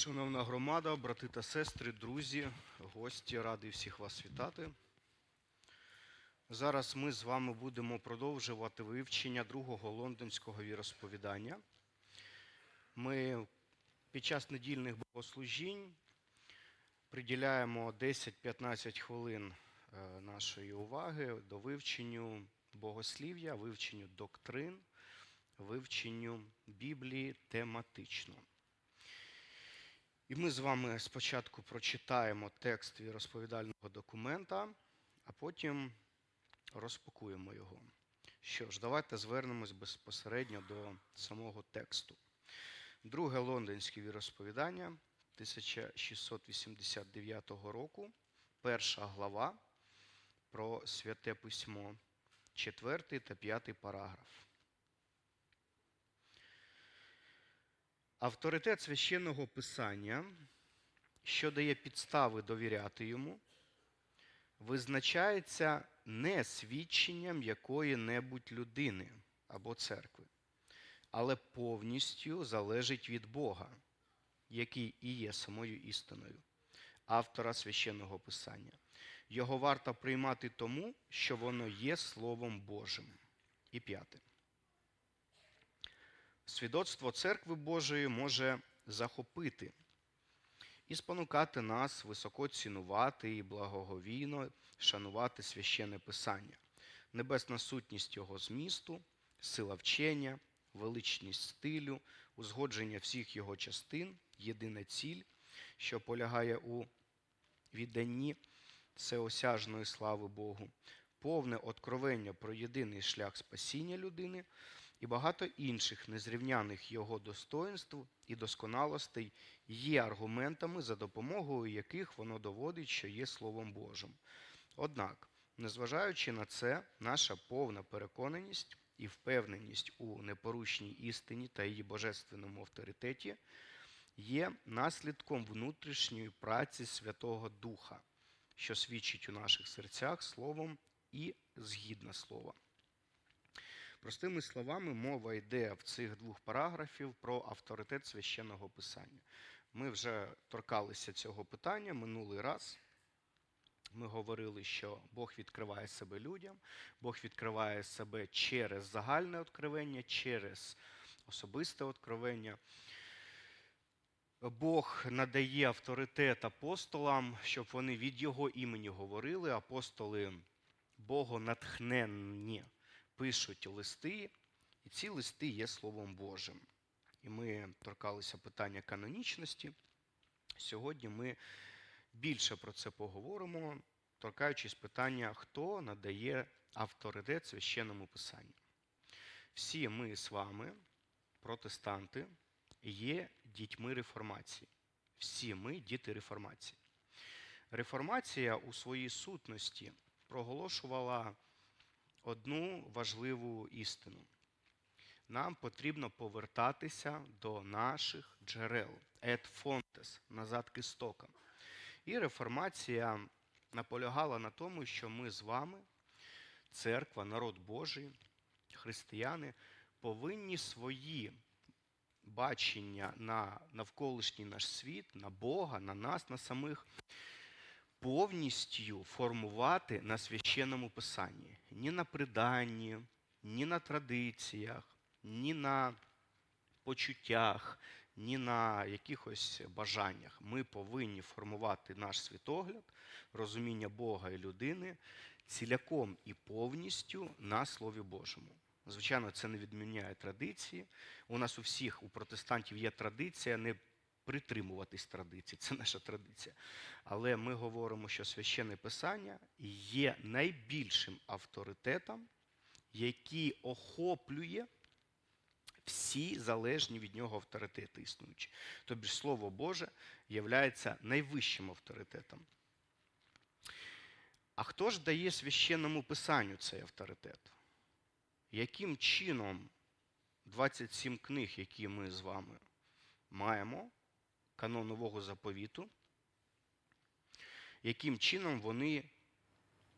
Шановна громада, брати та сестри, друзі, гості, радий всіх вас вітати. Зараз ми з вами будемо продовжувати вивчення другого лондонського віросповідання. Ми під час недільних богослужінь приділяємо 10-15 хвилин е, нашої уваги до вивченню богослів'я, вивченню доктрин, вивченню Біблії тематично. І ми з вами спочатку прочитаємо текст віросповідального документа, а потім розпакуємо його. Що ж, давайте звернемось безпосередньо до самого тексту. Друге лондонське віросповідання 1689 року, перша глава про святе письмо, четвертий та п'ятий параграф. Авторитет священного писання, що дає підстави довіряти йому, визначається не свідченням якої-небудь людини або церкви, але повністю залежить від Бога, який і є самою істиною, автора священного писання. Його варто приймати тому, що воно є Словом Божим. І п'яте. Свідоцтво церкви Божої може захопити і спонукати нас високо цінувати і благоговійно шанувати священне писання, небесна сутність його змісту, сила вчення, величність стилю, узгодження всіх його частин, єдина ціль, що полягає у відданні всеосяжної слави Богу, повне откровення про єдиний шлях спасіння людини і багато інших незрівняних його достоинств і досконалостей є аргументами, за допомогою яких воно доводить, що є Словом Божим. Однак, незважаючи на це, наша повна переконаність і впевненість у непорушній істині та її божественному авторитеті є наслідком внутрішньої праці Святого Духа, що свідчить у наших серцях словом і згідно слова. Простими словами, мова йде в цих двох параграфів про авторитет священного писання. Ми вже торкалися цього питання минулий раз. Ми говорили, що Бог відкриває себе людям, Бог відкриває себе через загальне откровення, через особисте откровення. Бог надає авторитет апостолам, щоб вони від Його імені говорили. Апостоли богонатхненні пишуть листи, і ці листи є Словом Божим. І ми торкалися питання канонічності. Сьогодні ми більше про це поговоримо, торкаючись питання, хто надає авторитет священному писанню. Всі ми з вами, протестанти, є дітьми реформації. Всі ми діти реформації. Реформація у своїй сутності проголошувала одну важливу істину. Нам потрібно повертатися до наших джерел, et fontes, назад к істокам. І реформація наполягала на тому, що ми з вами, церква, народ Божий, християни, повинні свої бачення на навколишній наш світ, на Бога, на нас, на самих повністю формувати на священному писанні. Ні на приданні, ні на традиціях, ні на почуттях, ні на якихось бажаннях. Ми повинні формувати наш світогляд, розуміння Бога і людини ціляком і повністю на Слові Божому. Звичайно, це не відміняє традиції. У нас у всіх, у протестантів, є традиція не притримуватись традиції, це наша традиція. Але ми говоримо, що священне писання є найбільшим авторитетом, який охоплює всі залежні від нього авторитети існуючі. Тобто Слово Боже є найвищим авторитетом. А хто ж дає священному писанню цей авторитет? Яким чином 27 книг, які ми з вами маємо, канон нового заповіту, яким чином вони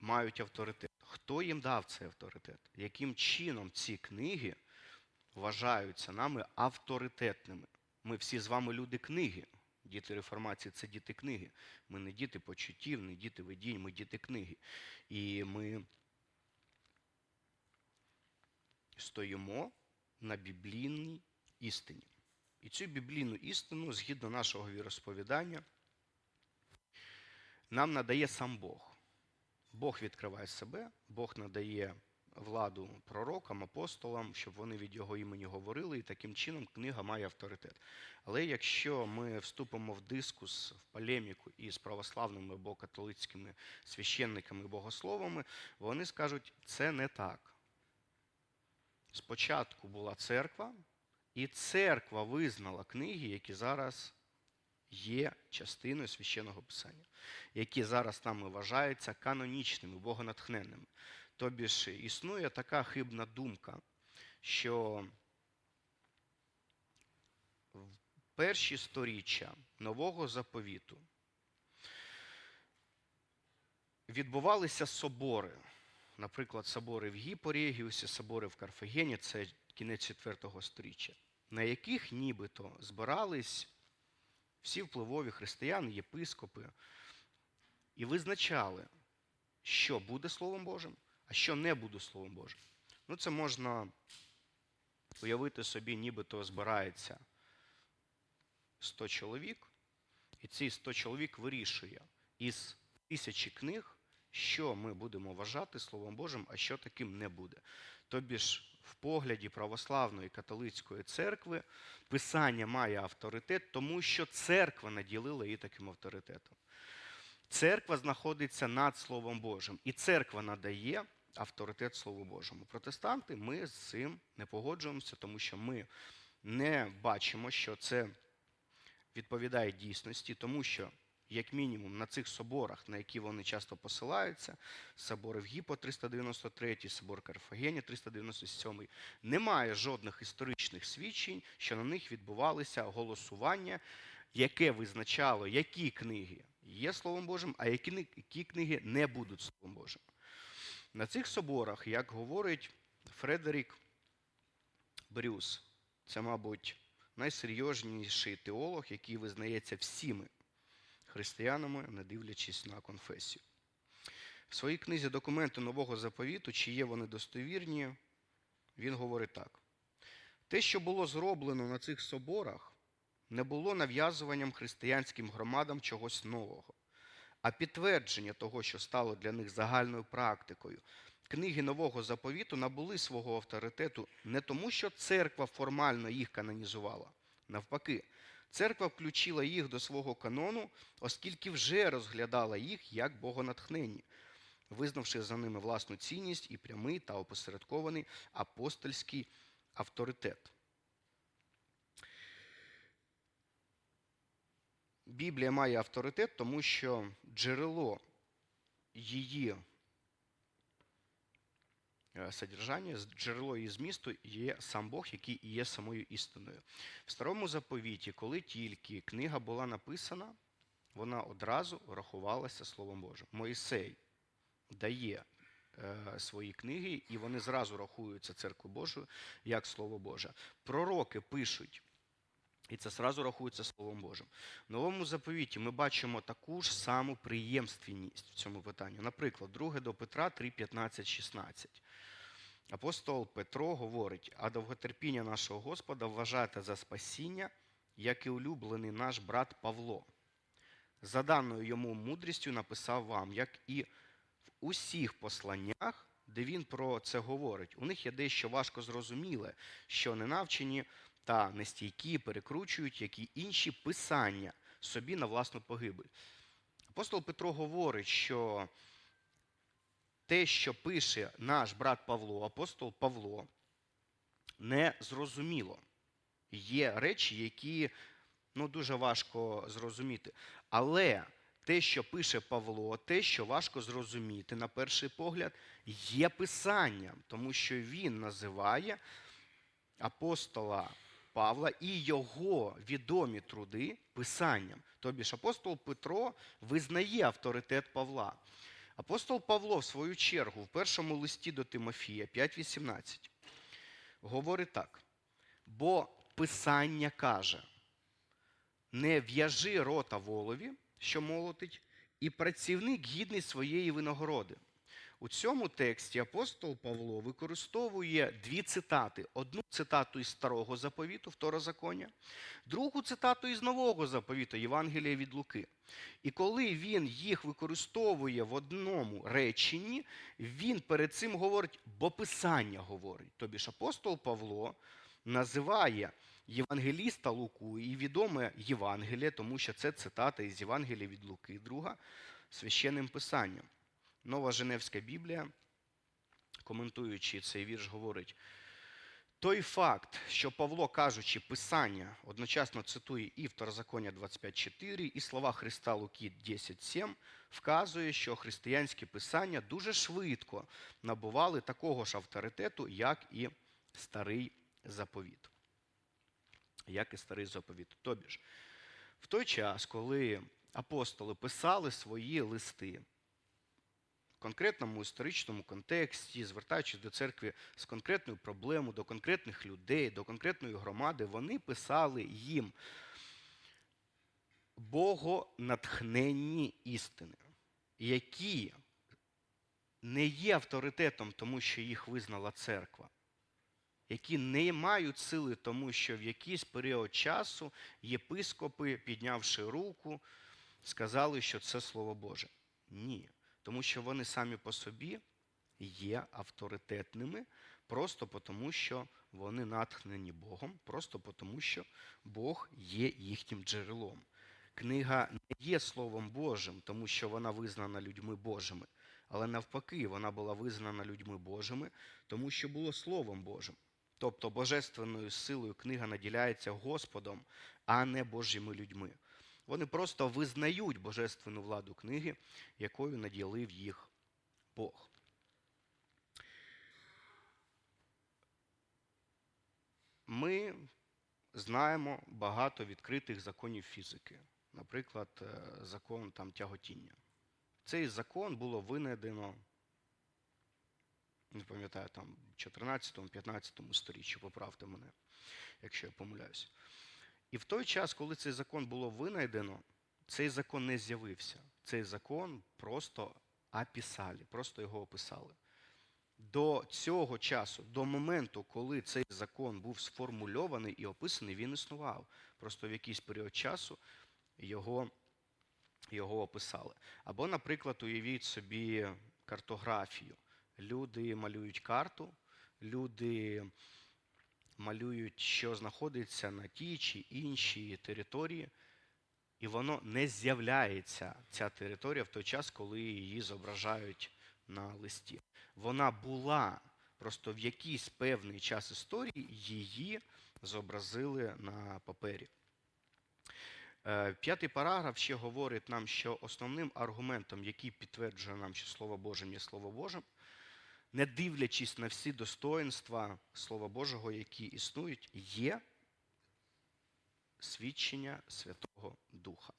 мають авторитет? Хто їм дав цей авторитет? Яким чином ці книги вважаються нами авторитетними? Ми всі з вами люди книги, Діти реформації це діти книги. Ми не діти почуттів, не діти видінь, ми діти книги. І ми стоїмо на біблійній істині. І цю біблійну істину, згідно нашого віросповідання, нам надає сам Бог. Бог відкриває себе, Бог надає владу пророкам, апостолам, щоб вони від його імені говорили, і таким чином книга має авторитет. Але якщо ми вступимо в дискус, в полеміку із православними або католицькими священниками богословами, вони скажуть, це не так. Спочатку була церква, і церква визнала книги, які зараз є частиною священного писання, які зараз нами вважаються канонічними, богонатхненними. Тобі ж існує така хибна думка, що в перші сторіччя нового заповіту відбувалися собори. Наприклад, собори в Гіпорегіусі, собори в Карфагені, це кінець 4 сторіччя, на яких нібито збирались всі впливові християни, єпископи, і визначали, що буде Словом Божим, а що не буде Словом Божим. Ну, це можна уявити собі, нібито збирається 100 чоловік, і ці 100 чоловік вирішує із тисячі книг, що ми будемо вважати Словом Божим, а що таким не буде. Тобі ж в погляді православної католицької церкви писання має авторитет, тому що церква наділила її таким авторитетом. Церква знаходиться над Словом Божим, і церква надає авторитет Слову Божому. Протестанти ми з цим не погоджуємося, тому що ми не бачимо, що це відповідає дійсності, тому що, як мінімум, на цих соборах, на які вони часто посилаються, собори в Гіпо 393, собор Карфагені 397, немає жодних історичних свідчень, що на них відбувалися голосування, яке визначало, які книги є Словом Божим, а які, які книги не будуть Словом Божим. На цих соборах, як говорить Фредерік Брюс, це, мабуть, найсерйозніший теолог, який визнається всіми християнами, не дивлячись на конфесію. В своїй книзі Документи нового заповіту, чи є вони достовірні, він говорить так: те, що було зроблено на цих соборах, не було нав'язуванням християнським громадам чогось нового, а підтвердження того, що стало для них загальною практикою. Книги нового заповіту набули свого авторитету не тому, що церква формально їх канонізувала. Навпаки, церква включила їх до свого канону, оскільки вже розглядала їх як богонатхненні, визнавши за ними власну цінність і прямий та опосередкований апостольський авторитет. Біблія має авторитет, тому що джерело її содержання, з- джерело її змісту є сам Бог, який є самою істиною. В старому заповіті, коли тільки книга була написана, вона одразу рахувалася Словом Божим. Моїсей дає е, свої книги, і вони зразу рахуються церквою Божою як Слово Боже. Пророки пишуть. І це зразу рахується Словом Божим. В новому заповіті ми бачимо таку ж саму приємственність в цьому питанні. Наприклад, 2 до Петра 3, 15, 16. Апостол Петро говорить, а довготерпіння нашого Господа вважайте за спасіння, як і улюблений наш брат Павло. За даною йому мудрістю написав вам, як і в усіх посланнях, де він про це говорить. У них є дещо важко зрозуміле, що ненавчені та нестійкі перекручують, як і інші писання собі на власну погибель. Апостол Петро говорить, що те, що пише наш брат Павло, апостол Павло, не зрозуміло. Є речі, які ну, дуже важко зрозуміти. Але те, що пише Павло, те, що важко зрозуміти на перший погляд, є писанням, тому що він називає апостола Павла і його відомі труди писанням. Тобі ж апостол Петро визнає авторитет Павла. Апостол Павло, в свою чергу, в першому листі до Тимофія 5.18 говорить так. Бо Писання каже: не в'яжи рота волові, що молотить, і працівник гідний своєї винагороди. У цьому тексті апостол Павло використовує дві цитати: одну цитату із старого заповіту, второзаконня, другу цитату із нового заповіту, Євангелія від Луки. І коли він їх використовує в одному реченні, він перед цим говорить, бо Писання говорить. Тобі ж апостол Павло називає Євангеліста Луку і відоме Євангеліє, тому що це цитата із Євангелія від Луки, друга, священним писанням. Нова Женевська Біблія, коментуючи цей вірш, говорить: той факт, що Павло, кажучи Писання, одночасно цитує і Второзаконня 25.4, і слова Христа Луки 10.7, вказує, що християнські писання дуже швидко набували такого ж авторитету, як і старий заповіт. Як і старий заповіт. Тобі ж, в той час, коли апостоли писали свої листи, конкретному історичному контексті, звертаючись до церкви з конкретною проблемою, до конкретних людей, до конкретної громади, вони писали їм богонатхненні істини, які не є авторитетом, тому що їх визнала церква. Які не мають сили, тому що в якийсь період часу єпископи, піднявши руку, сказали, що це Слово Боже. Ні тому що вони самі по собі є авторитетними, просто тому, що вони натхнені Богом, просто тому, що Бог є їхнім джерелом. Книга не є Словом Божим, тому що вона визнана людьми Божими, але навпаки, вона була визнана людьми Божими, тому що було Словом Божим. Тобто божественною силою книга наділяється Господом, а не Божими людьми. Вони просто визнають божественну владу книги, якою наділив їх Бог. Ми знаємо багато відкритих законів фізики, наприклад, е, закон там, тяготіння. Цей закон було винайдено, не пам'ятаю, там 14-15 сторіччі, поправте мене, якщо я помиляюсь. І в той час, коли цей закон було винайдено, цей закон не з'явився. Цей закон просто описали, просто його описали. До цього часу, до моменту, коли цей закон був сформульований і описаний, він існував. Просто в якийсь період часу його його описали. Або, наприклад, уявіть собі картографію. Люди малюють карту, люди малюють, що знаходиться на тій чи іншій території, і воно не з'являється, ця територія, в той час, коли її зображають на листі. Вона була, просто в якийсь певний час історії її зобразили на папері. Е, п'ятий параграф ще говорить нам, що основним аргументом, який підтверджує нам, що Слово Боже є Слово Боже, не дивлячись на всі достоинства Слова Божого, які існують, є свідчення Святого Духа.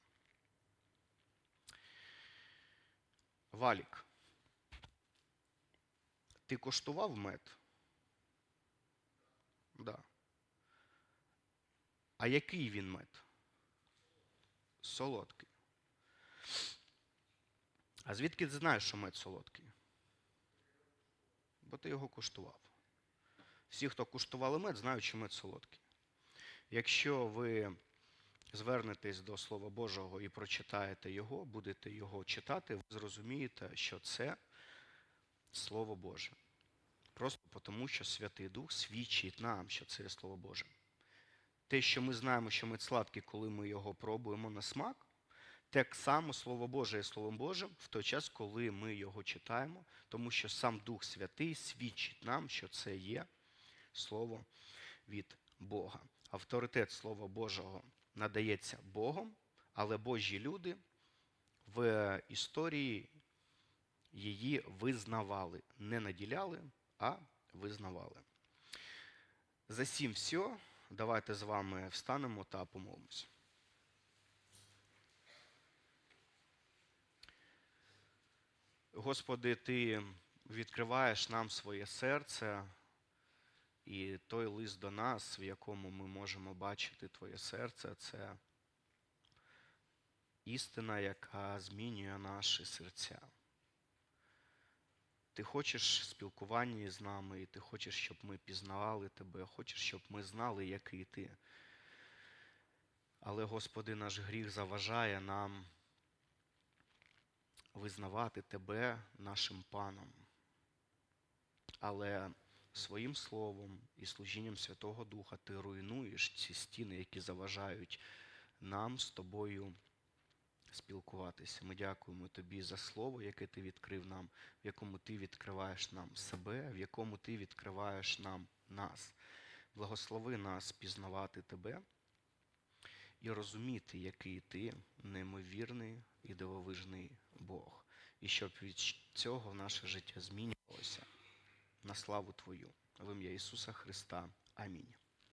Валік. Ти коштував мед? Да. А який він мед? Солодкий. А звідки ти знаєш, що мед солодкий? Бо ти його куштував. Всі, хто куштували мед, знають, що мед солодкий. Якщо ви звернетесь до Слова Божого і прочитаєте його, будете його читати, ви зрозумієте, що це Слово Боже. Просто тому, що Святий Дух свідчить нам, що це є Слово Боже. Те, що ми знаємо, що мед сладкий, коли ми його пробуємо на смак, так само Слово Боже є Словом Божим в той час, коли ми його читаємо, тому що сам Дух Святий свідчить нам, що це є Слово від Бога. Авторитет Слова Божого надається Богом, але Божі люди в історії її визнавали. Не наділяли, а визнавали. За сім все. Давайте з вами встанемо та помолимось. Господи, Ти відкриваєш нам своє серце і той лист до нас, в якому ми можемо бачити Твоє серце, це істина, яка змінює наші серця. Ти хочеш спілкування з нами, і ти хочеш, щоб ми пізнавали тебе, хочеш, щоб ми знали, який ти. Але, Господи, наш гріх заважає нам визнавати Тебе нашим паном. Але своїм словом і служінням Святого Духа ти руйнуєш ці стіни, які заважають нам з тобою спілкуватися. Ми дякуємо тобі за слово, яке ти відкрив нам, в якому ти відкриваєш нам себе, в якому ти відкриваєш нам нас. Благослови нас пізнавати тебе і розуміти, який ти неймовірний і дивовижний Бог. І щоб від цього наше життя змінювалося на славу Твою. В ім'я Ісуса Христа. Амінь.